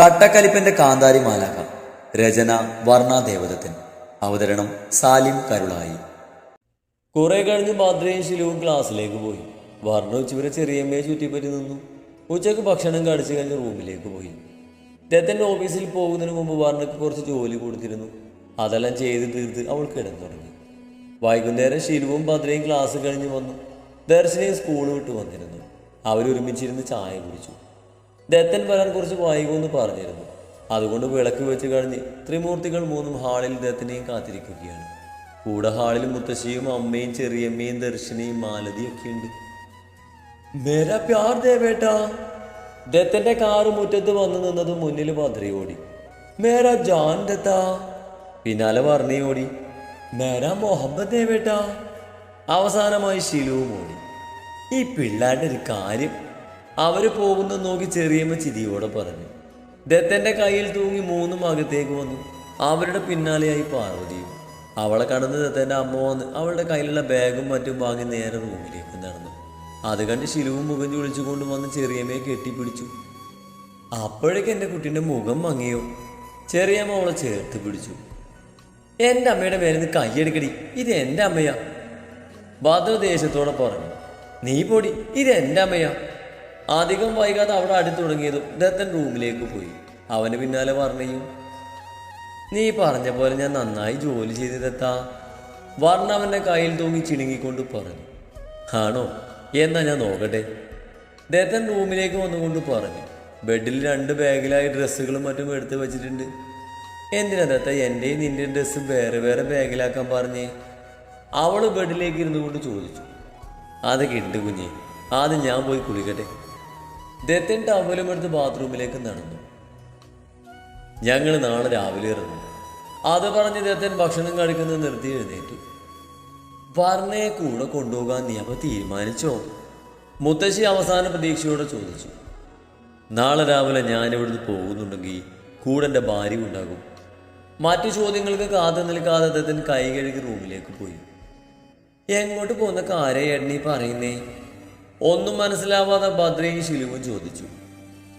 കട്ടക്കലിപ്പന്റെ കാന്താരി മാലാക രചന വർണാദേവതത്തിൻ അവതരണം സാലിം കരുളായി. കുറെ കഴിഞ്ഞ് ഭദ്രയും ശിലുവും ക്ലാസ്സിലേക്ക് പോയി. വർണ ഉച്ചവരെ ചെറിയമ്മയെ ചുറ്റിപ്പറ്റി നിന്നു. ഉച്ചയ്ക്ക് ഭക്ഷണം കഴിച്ചു കഴിഞ്ഞ് റൂമിലേക്ക് പോയി. ദത്തന്റെ ഓഫീസിൽ പോകുന്നതിന് മുമ്പ് വർണയ്ക്ക് കുറച്ച് ജോലി കൊടുത്തിരുന്നു. അതെല്ലാം ചെയ്ത് തീർത്ത് അവൾ കിടന്നു തുടങ്ങി. വൈകുന്നേരം ശിലുവും ഭദ്രയും ക്ലാസ് കഴിഞ്ഞ് വന്നു. ദർശനയും സ്കൂൾ വിട്ട് വന്നിരുന്നു. അവരൊരുമിച്ചിരുന്ന് ചായ കുടിച്ചു. ദത്തൻ വരാൻ കുറച്ച് വൈകുമെന്ന് പറഞ്ഞിരുന്നു. അതുകൊണ്ട് വിളക്ക് വെച്ച് കഴിഞ്ഞ് ത്രിമൂർത്തികൾ മൂന്നും ഹാളിൽ ദത്തനെയും കാത്തിരിക്കുകയാണ്. കൂടെ ഹാളിൽ മുത്തശ്ശിയും അമ്മയും ചെറിയമ്മയും ദർശനയും മാലതിയും ഒക്കെ ഉണ്ട്. മേരാ പ്യാർ ദേവേട്ടാ. ദത്തന്റെ കാറ് മുറ്റത്ത് വന്നു നിന്നത് മുന്നിൽ ഭദ്രയെ ഓടി. മേരാ ജാൻ ദത്താ. പിന്നാലെ വർണി ഓടി. മേരാ മുഹമ്മദ് ദേവേട്ടാ. അവസാനമായി ശിലുവും ഓടി. ഈ പിള്ളേരുടെ ഒരു കാര്യം അവർ പോകുന്ന നോക്കി ചെറിയമ്മ ചിരിയോടെ പറഞ്ഞു. ദത്തന്റെ കയ്യിൽ തൂങ്ങി മൂന്നും അകത്തേക്ക് വന്നു. അവരുടെ പിന്നാലെയായി പാർവതിയും അവളെ കടന്ന് ദത്തന്റെ അമ്മ വന്ന് അവളുടെ കയ്യിലുള്ള ബാഗും മറ്റും വാങ്ങി നേരെ റൂമിലേക്ക് നടന്നു. അത് കണ്ട് ശിലുവും മുഖം ചുളിച്ചുകൊണ്ട് വന്ന് ചെറിയമ്മയെ കെട്ടിപ്പിടിച്ചു. അപ്പോഴേക്ക് എന്റെ കുട്ടീന്റെ മുഖം മങ്ങിയോ? ചെറിയമ്മ അവളെ ചേർത്ത് പിടിച്ചു. എന്റെ അമ്മയുടെ പേരിൽ നിന്ന് കൈയെടുക്കടി ഇത് എന്റെ അമ്മയാ. ഭദ്രദേശത്തോടെ പറഞ്ഞു. നീ പൊടി. ഇത് എന്റെ അമ്മയാ. അധികം വൈകാതെ അവിടെ അടുത്ത് തുടങ്ങിയതും ദത്തൻ റൂമിലേക്ക് പോയി. അവന് പിന്നാലെ പറഞ്ഞു നീ പറഞ്ഞ പോലെ ഞാൻ നന്നായി ജോലി ചെയ്തതെത്താ വർണ അവന്റെ കയ്യിൽ തൂങ്ങി ചിണുങ്ങിക്കൊണ്ട് പറഞ്ഞു. ആണോ? എന്നാ ഞാൻ നോക്കട്ടെ. ദത്തൻ റൂമിലേക്ക് വന്നുകൊണ്ട് പറഞ്ഞു. ബെഡിൽ രണ്ട് ബാഗിലായി ഡ്രസ്സുകളും മറ്റും എടുത്ത് വെച്ചിട്ടുണ്ട്. എന്തിനാ ദത്ത എന്റെയും നിന്റെ ഡ്രസ്സ് വേറെ വേറെ ബാഗിലാക്കാൻ പറഞ്ഞേ? അവൾ ബെഡിലേക്ക് ഇരുന്നു കൊണ്ട് ചോദിച്ചു. അതൊക്കെ ഉണ്ട് കുഞ്ഞേ ആദ്യം ഞാൻ പോയി കുളിക്കട്ടെ. ദത്തൻ ടവലും എടുത്ത് ബാത്റൂമിലേക്ക് നടന്നു. ഞങ്ങൾ നാളെ രാവിലെ ഇറങ്ങും. അത് പറഞ്ഞ് ദത്തൻ ഭക്ഷണം കഴിക്കുന്നത് നിർത്തി എഴുന്നേറ്റു. വർണയെ കൂടെ കൊണ്ടുപോകാൻ നീ അപ്പൊ തീരുമാനിച്ചോ? മുത്തശ്ശി അവസാന പ്രതീക്ഷയോടെ ചോദിച്ചു. നാളെ രാവിലെ ഞാൻ ഇവിടുന്ന് പോകുന്നുണ്ടെങ്കിൽ കൂടെ എന്റെ ഭാര്യ ഉണ്ടാകും. മറ്റു ചോദ്യങ്ങൾക്ക് കാത്തു നിൽക്കാതെ ദത്തൻ കൈ കഴുകി റൂമിലേക്ക് പോയി. എങ്ങോട്ട് പോകുന്ന കാര്യേട്ടനീ പറയുന്നേ? ഒന്നും മനസ്സിലാവാതെ ഭദ്രയും ശിലുവും ചോദിച്ചു.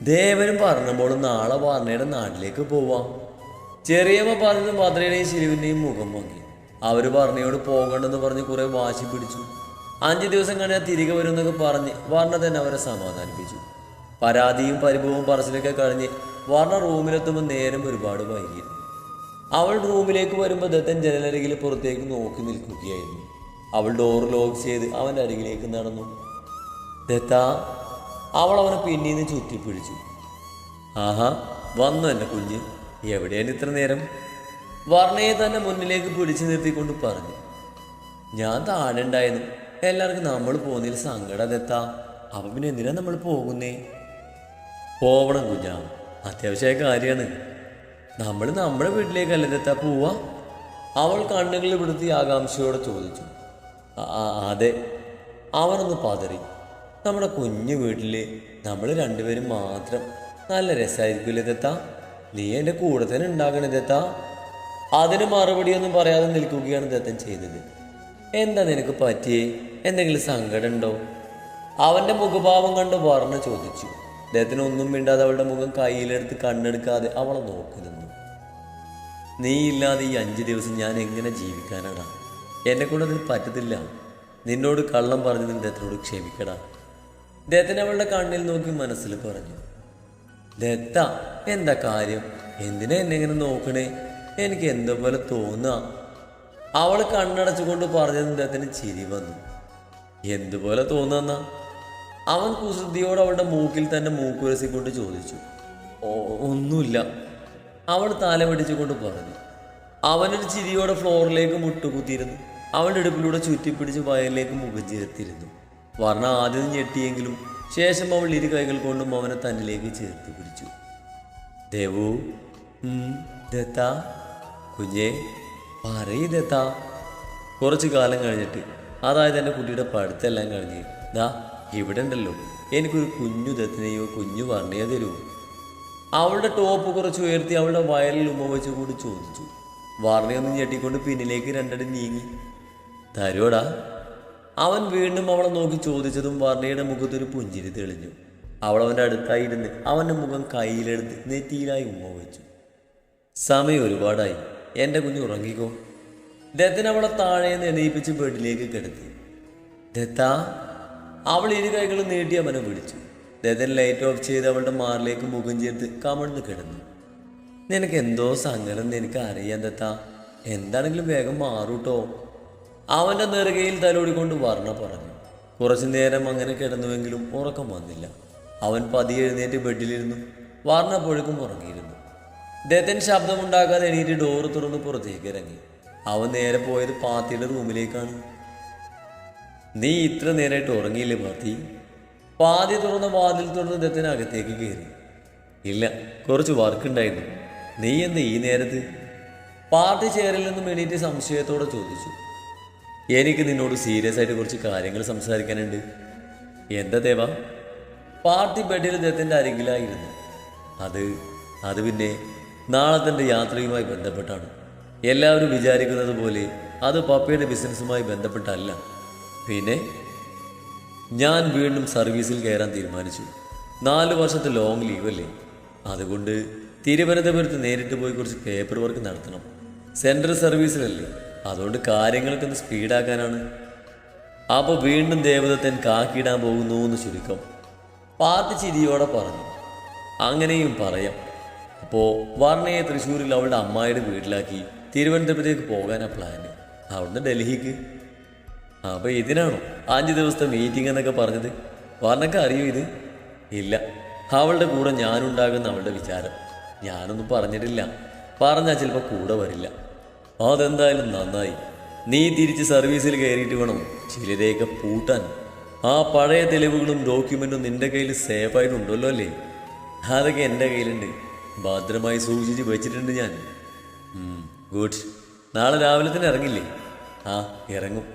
ദേവനും പറഞ്ഞപ്പോൾ നാളെ വർണയുടെ നാട്ടിലേക്ക് പോവാം. ചെറിയമ്മ പറഞ്ഞത് ഭദ്രയുടെയും ശിലുവിന്റെയും മുഖം വാങ്ങി അവർ വർണയോട് പോകണ്ടെന്ന് പറഞ്ഞ് കുറെ വാശി പിടിച്ചു. അഞ്ച് ദിവസം കഴിഞ്ഞാൽ തിരികെ വരുമെന്നൊക്കെ പറഞ്ഞ് വർണ തന്നെ അവരെ സമാധാനിപ്പിച്ചു. പരാതിയും പരിഭവവും പറച്ചിലൊക്കെ കഴിഞ്ഞ് വർണ റൂമിലെത്തുമ്പോൾ നേരം ഒരുപാട് വൈകി. അവൾ റൂമിലേക്ക് വരുമ്പോൾ ദത്തൻ ജനലരികിൽ പുറത്തേക്ക് നോക്കി നിൽക്കുകയായിരുന്നു. അവൾ ഡോർ ലോക്ക് ചെയ്ത് അവന്റെ അരികിലേക്ക് നടന്നു. ദത്ത അവൾ അവനെ പിന്നീന്ന് ചുറ്റിപ്പിടിച്ചു. ആഹാ വന്നു എന്നെ കുഞ്ഞ്. എവിടെയാണ് ഇത്ര നേരം? വർണയെ തന്നെ മുന്നിലേക്ക് പിടിച്ചു നിർത്തിക്കൊണ്ട് പറഞ്ഞു. ഞാൻ താഴെ ഉണ്ടായിരുന്നു. എല്ലാവർക്കും നമ്മൾ പോകുന്നതിൽ സങ്കടം ദത്താ. അപ്പം പിന്നെ എന്തിനാ നമ്മൾ പോകുന്നേ? പോവണം കുഞ്ഞാ. അത്യാവശ്യമായ കാര്യമാണ്. നമ്മൾ നമ്മുടെ വീട്ടിലേക്കല്ലേ ദത്താ പോവാ? അവൾ കണ്ണുകളിൽ വിടുത്തി ആകാംക്ഷയോടെ ചോദിച്ചു. "ആ- ആ, അതെ. അവനൊന്ന് പതറി. നമ്മുടെ കുഞ്ഞു വീട്ടിൽ നമ്മൾ രണ്ടുപേരും മാത്രം നല്ല രസമായിരിക്കില്ല ഇതെത്താ നീ എന്റെ കൂടെ തന്നെ ഉണ്ടാകണം ഇതെത്താ അതിന് മറുപടിയൊന്നും പറയാതെ നിൽക്കുകയാണ് ദത്തൻ ചെയ്തത്. എന്താ നിനക്ക് പറ്റിയേ? എന്തെങ്കിലും സങ്കടം ഉണ്ടോ? അവന്റെ മുഖഭാവം കണ്ട് വർണ ചോദിച്ചു. അദ്ദേഹത്തിന് ഒന്നും മിണ്ടാതെ അവളുടെ മുഖം കയ്യിലെടുത്ത് കണ്ണെടുക്കാതെ അവളെ നോക്കി നിന്നു. നീ ഇല്ലാതെ ഈ അഞ്ച് ദിവസം ഞാൻ എങ്ങനെ ജീവിക്കാനാടാ? എന്നെ കൊണ്ട് അതിന് പറ്റത്തില്ല. നിന്നോട് കള്ളം പറഞ്ഞതിന് അദ്ദേഹത്തിനോട് ക്ഷമിക്കടാ. ദത്തൻ അവളുടെ കണ്ണിൽ നോക്കി മനസ്സിൽ പറഞ്ഞു ദത്ത എന്താ കാര്യം? എന്തിനാ എന്നെ ഇങ്ങനെ നോക്കണേ? എനിക്ക് എന്തോ പോലെ തോന്നുക അവൾ കണ്ണടച്ചുകൊണ്ട് പറഞ്ഞതും ദത്തന് ചിരി വന്നു. എന്തുപോലെ തോന്നുന്ന? അവൻ കുസൃതിയോട് അവളുടെ മൂക്കിൽ തന്നെ മൂക്കുരസിക്കൊണ്ട് ചോദിച്ചു. ഓ ഒന്നുമില്ല. അവൾ തല പിടിച്ചുകൊണ്ട് പറഞ്ഞു. അവനൊരു ചിരിയോടെ ഫ്ലോറിലേക്ക് മുട്ടുകുത്തിയിരുന്നു. അവളുടെ ഇടുപ്പിലൂടെ ചുറ്റിപ്പിടിച്ച് വയലിലേക്ക് മുഖം ചേർത്തിരുന്നു വർണ ആദ്യം ഞെട്ടിയെങ്കിലും ശേഷം അവൾ ഇരു കൈകൾ കൊണ്ടും അവനെ തന്നിലേക്ക് ചേർത്ത് പിടിച്ചു. ദേവു ദത്ത കുഞ്ഞെ പറയ് ദത്താ. കുറച്ചു കാലം കഴിഞ്ഞിട്ട് അതായത് എന്റെ കുട്ടിയുടെ പഠിത്തമെല്ലാം കഴിഞ്ഞ് ദാ ഇവിടെ ഉണ്ടല്ലോ. എനിക്കൊരു കുഞ്ഞു ദത്തിനെയോ കുഞ്ഞു വർണയോ തരുമോ അവളുടെ ടോപ്പ് കുറച്ച് ഉയർത്തി അവളുടെ വയലിൽ ഉമ്മ വെച്ച് കൂടി ചോദിച്ചു. വർണയൊന്നും ഞെട്ടിക്കൊണ്ട് പിന്നിലേക്ക് രണ്ടടി നീങ്ങി. തരുവടാ അവൻ വീണ്ടും അവളെ നോക്കി ചോദിച്ചതും വർണയുടെ മുഖത്തൊരു പുഞ്ചിരി തെളിഞ്ഞു. അവൾ അവന്റെ അടുത്തായി ഇരുന്ന് അവന്റെ മുഖം കയ്യിലെടുത്ത് നെറ്റിയിലായി ഉമ്മ വെച്ചു സമയം ഒരുപാടായി. എന്റെ കുഞ്ഞ് ഉറങ്ങിക്കോ? ദത്തൻ അവളെ താഴെ എണീപ്പിച്ച് ബെഡിലേക്ക് കിടത്തി. ദത്ത അവൾ ഇരു കൈകളും നീട്ടി അവനെ വിളിച്ചു. ദത്തൻ ലൈറ്റ് ഓഫ് ചെയ്ത് അവളുടെ മാറിലേക്ക് മുഖം ചേർത്ത് കമഴ്ന്ന് കിടന്നു. നിനക്ക് എന്തോ സങ്കടം എനിക്ക് അറിയാൻ ദത്ത. എന്താണെങ്കിലും വേഗം മാറൂട്ടോ. അവന്റെ നെറുകയിൽ തലോടിക്കൊണ്ട് വർണ പറഞ്ഞു. കുറച്ചു നേരം അങ്ങനെ കിടന്നുവെങ്കിലും ഉറക്കം വന്നില്ല. അവൻ പതിയെ എഴുന്നേറ്റ് ബെഡിലിരുന്നു. വർണ പൊഴുക്കും ഉറങ്ങിയിരുന്നു ദത്തൻ ശബ്ദമുണ്ടാക്കാതെ എണീറ്റ് ഡോറ് തുറന്ന് പുറത്തേക്ക് ഇറങ്ങി അവൻ നേരെ പോയത് പാത്തിയുടെ റൂമിലേക്കാണ്. നീ ഇത്ര നേരമായിട്ട് ഉറങ്ങിയില്ലേ പാത്തി? പാതി തുറന്ന വാതിൽ തുറന്ന് ദത്തൻ അകത്തേക്ക് കയറി. ഇല്ല കുറച്ച് വർക്ക് ഉണ്ടായിരുന്നു. നീ എന്താ ഈ നേരത്ത്? പാർട്ടി ചെയറിൽ നിന്നും എണീറ്റ് സംശയത്തോടെ ചോദിച്ചു. എനിക്ക് നിന്നോട് സീരിയസ് ആയിട്ട് കുറച്ച് കാര്യങ്ങൾ സംസാരിക്കാനുണ്ട്. എന്താ ദേവ? പാർട്ടി ബെഡിൽ അദ്ദേഹത്തിന്റെ അരികിലായിരുന്നു. അത് അത് പിന്നെ നാളത്തെ യാത്രയുമായി ബന്ധപ്പെട്ടാണ്. എല്ലാവരും വിചാരിക്കുന്നത് പോലെ അത് പപ്പയുടെ ബിസിനസ്സുമായി ബന്ധപ്പെട്ടല്ല. പിന്നെ ഞാൻ വീണ്ടും സർവീസിൽ കയറാൻ തീരുമാനിച്ചു. നാല് വർഷത്തെ ലോങ് ലീവ് അല്ലേ? അതുകൊണ്ട് തിരുവനന്തപുരത്ത് നേരിട്ട് പോയി കുറച്ച് പേപ്പർ വർക്ക് നടത്തണം. സെൻട്രൽ സർവീസിലല്ലേ അതുകൊണ്ട് കാര്യങ്ങളൊക്കെ ഒന്ന് സ്പീഡാക്കാനാണ്. അപ്പോൾ വീണ്ടും ദേവദത്തൻ കാക്കിയിടാൻ പോകുന്നു എന്ന് ചുരുക്കം പാർട്ടി ചിരിയോടെ പറഞ്ഞു. അങ്ങനെയും പറയാം. അപ്പോൾ വർണയെ തൃശ്ശൂരിൽ അവളുടെ അമ്മായിയുടെ വീട്ടിലാക്കി തിരുവനന്തപുരത്തേക്ക് പോകാനാണ് പ്ലാന് അവിടുന്ന് ഡൽഹിക്ക്. അപ്പോൾ ഇതിനാണോ അഞ്ച് ദിവസത്തെ മീറ്റിംഗ് എന്നൊക്കെ പറഞ്ഞത്? വർണക്ക് അറിയോ ഇത്? ഇല്ല. അവളുടെ കൂടെ ഞാനുണ്ടാകുന്ന അവളുടെ വിചാരം. ഞാനൊന്നും പറഞ്ഞിട്ടില്ല. പറഞ്ഞാൽ ചിലപ്പോൾ കൂടെ വരില്ല. അതെന്തായാലും നന്നായി. നീ തിരിച്ച് സർവീസിൽ കയറിയിട്ട് വേണം ചിലരെയൊക്കെ പൂട്ടാൻ. ആ പഴയ തെളിവുകളും ഡോക്യുമെന്റും നിന്റെ കയ്യിൽ സേഫായിട്ടുണ്ടല്ലോ അല്ലേ? അതൊക്കെ എന്റെ കയ്യിലുണ്ട്. ഭദ്രമായി സൂക്ഷിച്ച് വെച്ചിട്ടുണ്ട് ഞാൻ. ഗുഡ് നാളെ രാവിലെ തന്നെ ഇറങ്ങില്ലേ? ആ ഇറങ്ങും.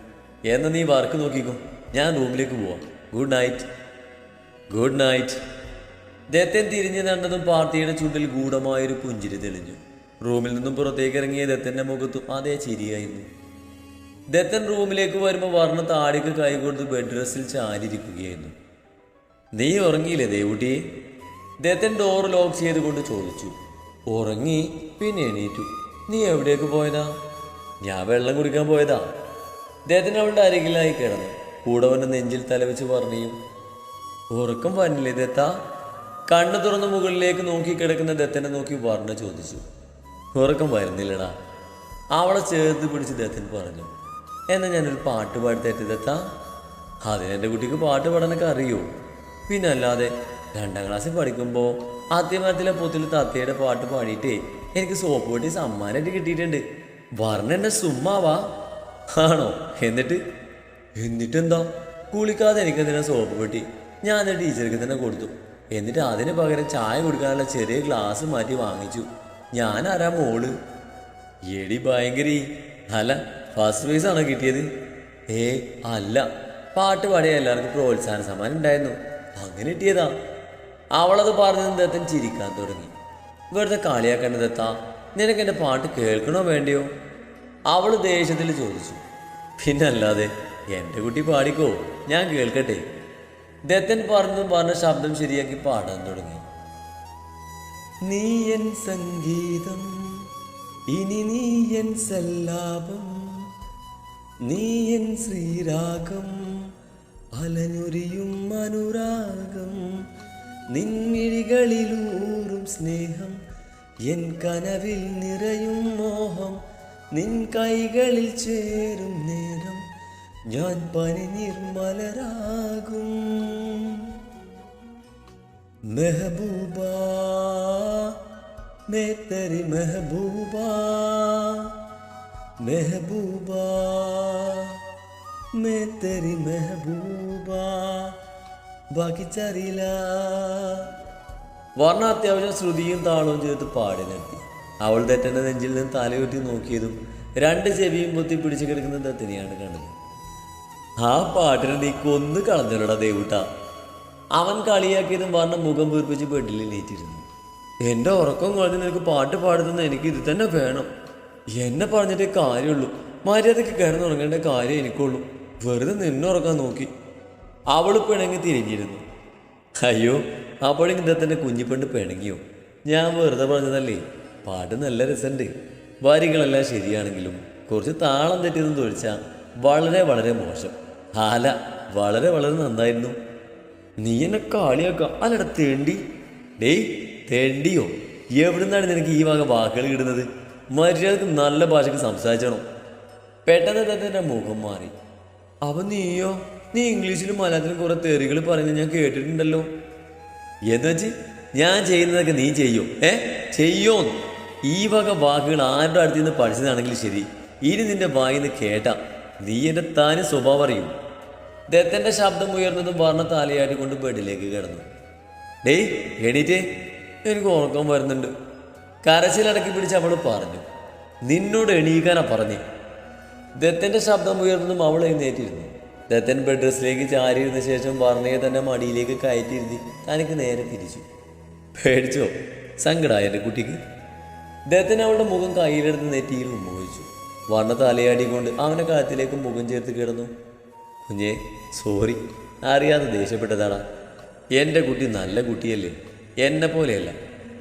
എന്നാ നീ വർക്ക് നോക്കിക്കോ. ഞാൻ റൂമിലേക്ക് പോവാം. Good night good night Dathan തിരിഞ്ഞു നടന്നതും പാർട്ടിയുടെ ചുണ്ടിൽ ഗൂഢമായൊരു പുഞ്ചിരി തെളിഞ്ഞു. റൂമിൽ നിന്നും പുറത്തേക്ക് ഇറങ്ങിയ ദത്തന്റെ മുഖത്തും അതേ ചിരിയായിരുന്നു. ദത്തൻ റൂമിലേക്ക് വരുമ്പോൾ വർണ താടിക്ക് കൈ കൊടുത്ത് ബെഡ് ഡ്രസ്സിൽ ചാരിയിരിക്കുകയായിരുന്നു. നീ ഉറങ്ങിയില്ലേ ദേവുട്ടിയെ ദത്തൻ ഡോർ ലോക്ക് ചെയ്തുകൊണ്ട് ചോദിച്ചു. ഉറങ്ങി പിന്നെ എണീറ്റു. നീ എവിടേക്ക് പോയതാ? ഞാൻ വെള്ളം കുടിക്കാൻ പോയതാ. ദത്തൻ അവളുടെ അരികിലായി കിടന്നു. കൂടവന്റെ നെഞ്ചിൽ തലവെച്ച് പറഞ്ഞു ഉറക്കം വന്നില്ലേ ദത്ത? കണ്ണു തുറന്ന് മുകളിലേക്ക് നോക്കി കിടക്കുന്ന ദത്തനെ നോക്കി വർണ ചോദിച്ചു. ഉറക്കം വരുന്നില്ലടാ. അവളെ ചേർത്ത് പിടിച്ച് ദത്തൻ പറഞ്ഞു എന്നാൽ ഞാനൊരു പാട്ട് പാടിത്തേറ്റ് ദത്ത. അതിനെന്റെ കുട്ടിക്ക് പാട്ട് പാടാനൊക്കെ അറിയൂ? പിന്നെ അല്ലാതെ രണ്ടാം ക്ലാസ്സിൽ പഠിക്കുമ്പോൾ ആദ്യമരത്തിലെ പൊത്തിൽ തത്തയുടെ പാട്ട് പാടിയിട്ടേ എനിക്ക് സോപ്പ് പൊട്ടി സമ്മാനമായിട്ട് കിട്ടിയിട്ടുണ്ട്. വർണ എന്നെ സുമ്മാവാ ആണോ? എന്നിട്ട്? എന്നിട്ടെന്താ? കുളിക്കാതെ എനിക്കെന്തിനാ സോപ്പ് പൊട്ടി? ഞാൻ ടീച്ചർക്ക് തന്നെ കൊടുത്തു. എന്നിട്ട് അതിന് പകരം ചായ കൊടുക്കാനുള്ള ചെറിയ ഗ്ലാസ് മാറ്റി വാങ്ങിച്ചു. ഞാൻ ആരാ മോൾ? എടി ഭയങ്കരി. അല്ല ഫസ്റ്റ് പ്രൈസ് ആണോ കിട്ടിയത്? ഏ അല്ല. പാട്ട് പാടിയ എല്ലാവർക്കും പ്രോത്സാഹന സമ്മാനം ഉണ്ടായിരുന്നു. അങ്ങനെ കിട്ടിയതാ. അവളത് പറഞ്ഞ ദത്തൻ ചിരിക്കാൻ തുടങ്ങി. വെറുതെ കളിയാക്കേണ്ട ദത്താ നിനക്ക് എന്റെ പാട്ട് കേൾക്കണോ വേണ്ടയോ? അവൾ ദേഷ്യത്തിൽ ചോദിച്ചു. പിന്നല്ലാതെ എന്റെ കുട്ടി പാടിക്കോ? ഞാൻ കേൾക്കട്ടെ. ദത്തൻ പറഞ്ഞതും പറഞ്ഞ ശബ്ദം ശരിയാക്കി പാടാൻ തുടങ്ങി. നീ എൻ സംഗീതം ഇനി നീ എൻ സല്ലാപം. നീ എൻ ശ്രീരാഗം അലനുരിയും അനുരാഗം. നിൻമിഴികളിലൂറും സ്നേഹം എൻ കനവിൽ നിറയും മോഹം. നിൻ കൈകളിൽ ചേരും നേരം ഞാൻ പനി നിർമ്മലരാകും മെഹബൂബ മേത്തരി മെഹബൂബ മെഹബൂബ മേത്തരി മെഹബൂബ ബാക്കിച്ചറിയില്ല വർണ അത്യാവശ്യം ശ്രുതിയും താളവും ചേർത്ത് പാടി നിർത്തി. അവൾ തെറ്റന്റെ നെഞ്ചിൽ നിന്ന് തലയുറ്റി നോക്കിയതും രണ്ട് ചെവിയും പൊത്തി പിടിച്ചു കിടക്കുന്ന ദത്തിനെയാണ് കണ്ടത്. ആ പാട്ടിനെ നീ കൊന്നു കളഞ്ഞിടടാ ദേവൂട്ടാ. അവൻ കളിയാക്കിയതും പറഞ്ഞ മുഖം വീർപ്പിച്ച് ബെഡിൽ നീറ്റിരുന്നു എന്റെ ഉറക്കം കളഞ്ഞ് നിനക്ക് പാട്ട് പാടുന്ന എനിക്ക് ഇത് തന്നെ വേണം. എന്നെ പറഞ്ഞിട്ടേ കാര്യമുള്ളൂ. മര്യാദയ്ക്ക് കിടന്നുറങ്ങേണ്ട കാര്യം എനിക്കുള്ളൂ. വെറുതെ നിന്നുറക്കാൻ നോക്കി. അവൾ പിണങ്ങി തിരിഞ്ഞിരുന്നു. അയ്യോ അപ്പോഴേക്കും തന്നെ കുഞ്ഞിപ്പെണ്ണ് പിണങ്ങിയോ? ഞാൻ വെറുതെ പറഞ്ഞതല്ലേ? പാട്ട് നല്ല രസമുണ്ട് വരികളെല്ലാം ശരിയാണെങ്കിലും കുറച്ച് താളം തെറ്റിയതെന്ന് തൊഴിച്ചാൽ വളരെ വളരെ മോശം. ആല വളരെ വളരെ നന്നായിരുന്നു. നീ എന്നെ കാളിയാക്കുക. അല്ലട തേണ്ടി. ഡേയ് തേണ്ടിയോ? എവിടുന്നാണ് നിനക്ക് ഈ വക വാക്കുകൾ കിടുന്നത് മര്യാദയ്ക്ക് നല്ല ഭാഷയ്ക്ക് സംസാരിച്ചണം. പെട്ടെന്ന് തന്നെ എന്റെ മുഖം മാറി. അപ്പം നീയോ? നീ ഇംഗ്ലീഷിലും മലയാളത്തിലും കുറേ തെറികൾ പറയുന്നത് ഞാൻ കേട്ടിട്ടുണ്ടല്ലോ. എന്ന് വെച്ച് ഞാൻ ചെയ്യുന്നതൊക്കെ നീ ചെയ്യോ? ഏ? ചെയ്യോ ഈ വക വാക്കുകൾ ആരുടെ അടുത്ത് നിന്ന് പഠിച്ചതാണെങ്കിലും ശരി. ഇനി നിന്റെ വായിന്ന് കേട്ടാ. നീ എന്റെ താന് സ്വഭാവം അറിയും. ദത്തന്റെ ശബ്ദം ഉയർന്നതും വർണ കൊണ്ട് ബെഡിലേക്ക് കിടന്നു. ഡേയ് എണീറ്റേ. എനിക്ക് ഉറക്കം വരുന്നുണ്ട്. കരച്ചിലടക്കി പിടിച്ച് അവൾ പറഞ്ഞു. നിന്നോട് എണീക്കാനാ പറഞ്ഞേ. ദത്തന്റെ ശബ്ദം ഉയർന്നതും അവൾ എഴുന്നേറ്റിരുന്നു. ദത്തൻ ബെഡ് ചാരിയിരുന്ന ശേഷം വർണയെ തന്നെ മടിയിലേക്ക് കയറ്റിയിരുത്തി തനിക്ക് നേരെ തിരിച്ചു. പേടിച്ചോ? സങ്കടമായ എന്റെ കുട്ടിക്ക്? ദത്തൻ അവളുടെ മുഖം കയ്യിലെടുത്ത് നെറ്റിയിൽ ഉമ്മോഹിച്ചു വർണ തലയാടിക്കൊണ്ട് അവന്റെ കഴുത്തിലേക്ക് മുഖം ചേർത്ത് കിടന്നു. കുഞ്ഞേ സോറി. അറിയാതെ ദേഷ്യപ്പെട്ടതാടാ. എന്റെ കുട്ടി നല്ല കുട്ടിയല്ലേ? എന്നെ പോലെയല്ല.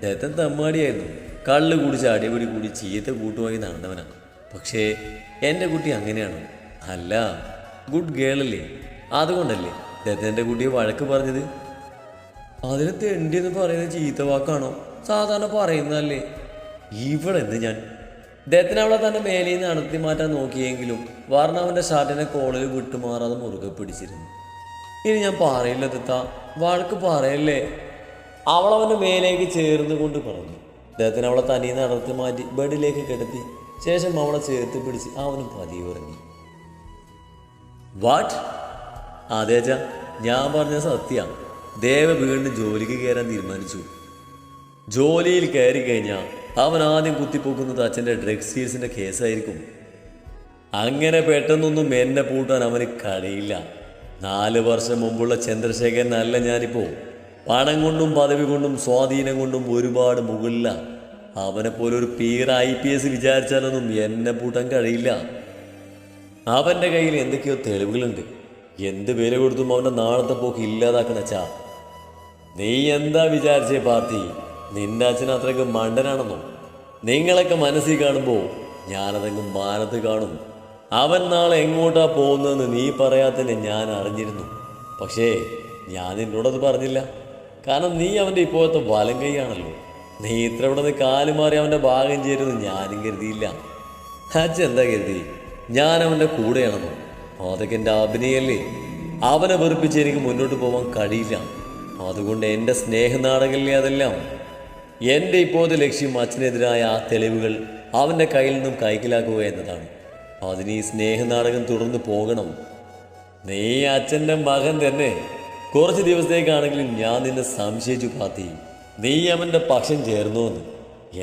ദത്തൻ തമ്മാടിയായിരുന്നു. കള്ള് കുടിച്ച് അടിപൊളി കൂടി ചീത്ത കൂട്ടുമായി നടന്നവനാണ് പക്ഷേ എന്റെ കുട്ടി അങ്ങനെയാണ്. അല്ല ഗുഡ് ഗേളല്ലേ. അതുകൊണ്ടല്ലേ ദത്തന്റെ കുട്ടിയെ വഴക്ക് പറഞ്ഞത്? അതിന് തെണ്ടി എന്ന് പറയുന്ന ചീത്ത വാക്കാണോ? സാധാരണ പറയുന്നതല്ലേ. ഇവളെന്ന് ഞാൻ ദത്തൻ അവളെ തന്നെ മേലിൽ നിന്ന് നടത്തി മാറ്റാൻ നോക്കിയെങ്കിലും വർണ അവന്റെ ഷർട്ടിനെ കോളിൽ വിട്ടുമാറാതെ മുറുകെ പിടിച്ചിരുന്നു. ഇനി ഞാൻ പറയില്ല ദത്ത വഴക്ക് പാറയല്ലേ? അവളവന്റെ മേലേക്ക് ചേർന്ന് കൊണ്ട് പറഞ്ഞു. അദ്ദേഹത്തിന് അവളെ തനിയിൽ നിന്ന് നടത്തി മാറ്റി ബെഡിലേക്ക് കിടത്തി ശേഷം അവളെ ചേർത്ത് പിടിച്ച് അവനും പതിയെ ഉറങ്ങി വാട്ട് അതേജ ഞാൻ പറഞ്ഞ സത്യ. ദേവ വീണ്ടും ജോലിക്ക് കയറാൻ തീരുമാനിച്ചു. ജോലിയിൽ കയറി കഴിഞ്ഞാൽ അവൻ ആദ്യം കുത്തിപ്പോക്കുന്നത് അച്ഛന്റെ ഡ്രഗ്സ് സീൽസിന്റെ കേസായിരിക്കും. അങ്ങനെ പെട്ടെന്നൊന്നും എന്നെ പൂട്ടാൻ അവന് കഴിയില്ല. നാല് വർഷം മുമ്പുള്ള ചന്ദ്രശേഖരനല്ല ഞാനിപ്പോൾ പണം കൊണ്ടും പദവി കൊണ്ടും സ്വാധീനം കൊണ്ടും ഒരുപാട് മുകളില. അവനെ പോലെ ഒരു പീർ ഐ പി എസ് വിചാരിച്ചാലൊന്നും എന്നെ പൂട്ടാൻ കഴിയില്ല. അവന്റെ കയ്യിൽ എന്തൊക്കെയോ തെളിവുകളുണ്ട്. എന്ത് വില കൊടുത്തും അവന്റെ നാളത്തെ പോക്ക് ഇല്ലാതാക്കണച്ചാ നീ എന്താ വിചാരിച്ചേ പാർട്ടി? നിന്റെ അച്ഛൻ അത്രയ്ക്ക് മണ്ടനാണെന്നോ നിങ്ങളൊക്കെ മനസ്സിൽ കാണുമ്പോൾ ഞാനതെങ്ങും മാനത്ത് കാണും. അവൻ നാളെ എങ്ങോട്ടാ പോകുന്നതെന്ന് നീ പറയാത്തന്നെ ഞാൻ അറിഞ്ഞിരുന്നു. പക്ഷേ ഞാൻ നിന്നോടത് പറഞ്ഞില്ല. കാരണം നീ അവന്റെ ഇപ്പോഴത്തെ വലം കൈയാണല്ലോ. നീ ഇത്ര ഇവിടെ നിന്ന് കാലുമാറി അവന്റെ ഭാഗം ചേരുന്നു ഞാനും കരുതിയില്ല. അച്ഛൻ എന്താ കരുതി? ഞാൻ അവന്റെ കൂടെയാണെന്നോ? അതൊക്കെ എന്റെ അഭിനയല്ലേ അവനെ വെറുപ്പിച്ച് എനിക്ക് മുന്നോട്ട് പോകാൻ കഴിയില്ല. അതുകൊണ്ട് എന്റെ സ്നേഹനാടകല്ലേ അതെല്ലാം? എന്റെ ഇപ്പോഴത്തെ ലക്ഷ്യം അച്ഛനെതിരായ ആ തെളിവുകൾ അവന്റെ കയ്യിൽ നിന്നും കൈക്കലാക്കുക എന്നതാണ്. അതിന് ഈ സ്നേഹനാടകം തുടർന്ന് പോകണം. നീ അച്ഛന്റെ മകൻ തന്നെ. കുറച്ച് ദിവസത്തേക്കാണെങ്കിലും ഞാൻ നിന്നെ സംശയിച്ചു പാത്തി. നീ അവന്റെ പക്ഷം ചേർന്നു എന്ന്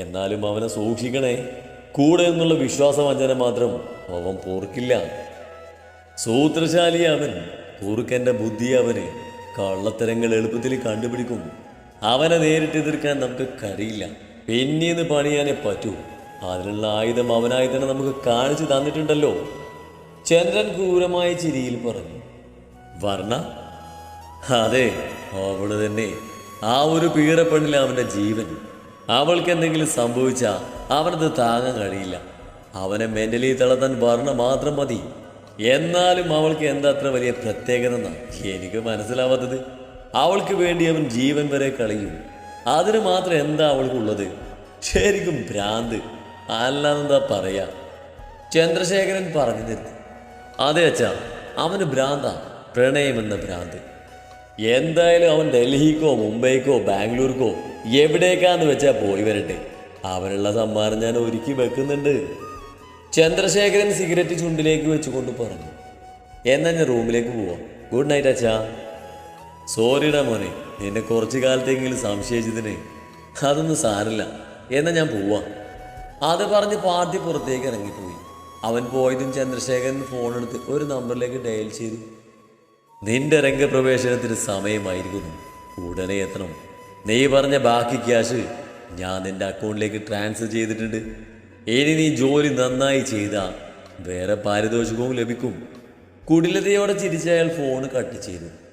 എന്നാലും അവനെ സൂക്ഷിക്കണേ. കൂടെ എന്നുള്ള വിശ്വാസവഞ്ചന മാത്രം അവൻ പോർക്കില്ല സൂത്രശാലി അവൻ കുറുക്കന്റെ ബുദ്ധി അവന് കള്ളത്തരങ്ങൾ എളുപ്പത്തിൽ കണ്ടുപിടിക്കും. അവനെ നേരിട്ട് എതിർക്കാൻ നമുക്ക് കഴിയില്ല. പിന്നീന്ന് പണിയാനേ പറ്റൂ. അതിനുള്ള ആയുധം അവനായി തന്നെ നമുക്ക് കാണിച്ചു തന്നിട്ടുണ്ടല്ലോ. ചന്ദ്രൻ ക്രൂരമായ ചിരിയിൽ പറഞ്ഞു. വർണ അതെ അവൾ തന്നെ. ആ ഒരു പീറപ്പെണ്ണിൽ അവന്റെ ജീവൻ. അവൾക്ക് എന്തെങ്കിലും സംഭവിച്ചാൽ അവനത് താങ്ങാൻ കഴിയില്ല. അവനെ മെന്റലി തളർത്താൻ വർണ മാത്രം മതി. എന്നാലും അവൾക്ക് എന്താ അത്ര വലിയ പ്രത്യേകത എന്നാ എനിക്ക് മനസ്സിലാവാത്തത്. അവൾക്ക് വേണ്ടി അവൻ ജീവൻ വരെ കളയും. അതിന് മാത്രം എന്താ അവൾക്കുള്ളത്? ശരിക്കും ഭ്രാന്ത്. അല്ലാന്നെന്താ പറയാ? ചന്ദ്രശേഖരൻ പറഞ്ഞു നിർത്തി അതെ അച്ഛാ അവന് ഭ്രാന്ത. പ്രണയമെന്ന ഭ്രാന്ത്. എന്തായാലും അവൻ ഡൽഹിക്കോ മുംബൈക്കോ ബാംഗ്ലൂർക്കോ എവിടേക്കാന്ന് വെച്ചാൽ പോയി വരട്ടെ. അവനുള്ള സമ്മാനം ഞാൻ ഒരുക്കി വെക്കുന്നുണ്ട്. ചന്ദ്രശേഖരൻ സിഗരറ്റ് ചുണ്ടിലേക്ക് വെച്ചുകൊണ്ട് പറഞ്ഞു. എന്നാൽ ഞാൻ റൂമിലേക്ക് പോവാം. ഗുഡ് നൈറ്റ് അച്ഛാ. സോറിടാ മോനെ. നിന്നെ കുറച്ച് കാലത്തെങ്കിലും സംശയിച്ചതിന്. അതൊന്നും സാരില്ല എന്നാ ഞാൻ പോവാം. അത് പറഞ്ഞ് പാർട്ടി പുറത്തേക്ക് ഇറങ്ങിപ്പോയി. അവൻ പോയതും ചന്ദ്രശേഖരൻ ഫോണെടുത്ത് ഒരു നമ്പറിലേക്ക് ഡയൽ ചെയ്തു. നിന്റെ രംഗപ്രവേശനത്തിന് സമയമായിരിക്കുന്നു. ഉടനെ എത്തണം. നീ പറഞ്ഞ ബാക്കി ക്യാഷ് ഞാൻ നിന്റെ അക്കൗണ്ടിലേക്ക് ട്രാൻസ്ഫർ ചെയ്തിട്ടുണ്ട്. ഇനി നീ ജോലി നന്നായി ചെയ്താൽ വേറെ പാരിതോഷികവും ലഭിക്കും. കുടിലതയോടെ ചിരിച്ച അയാൾ ഫോൺ കട്ട് ചെയ്തു.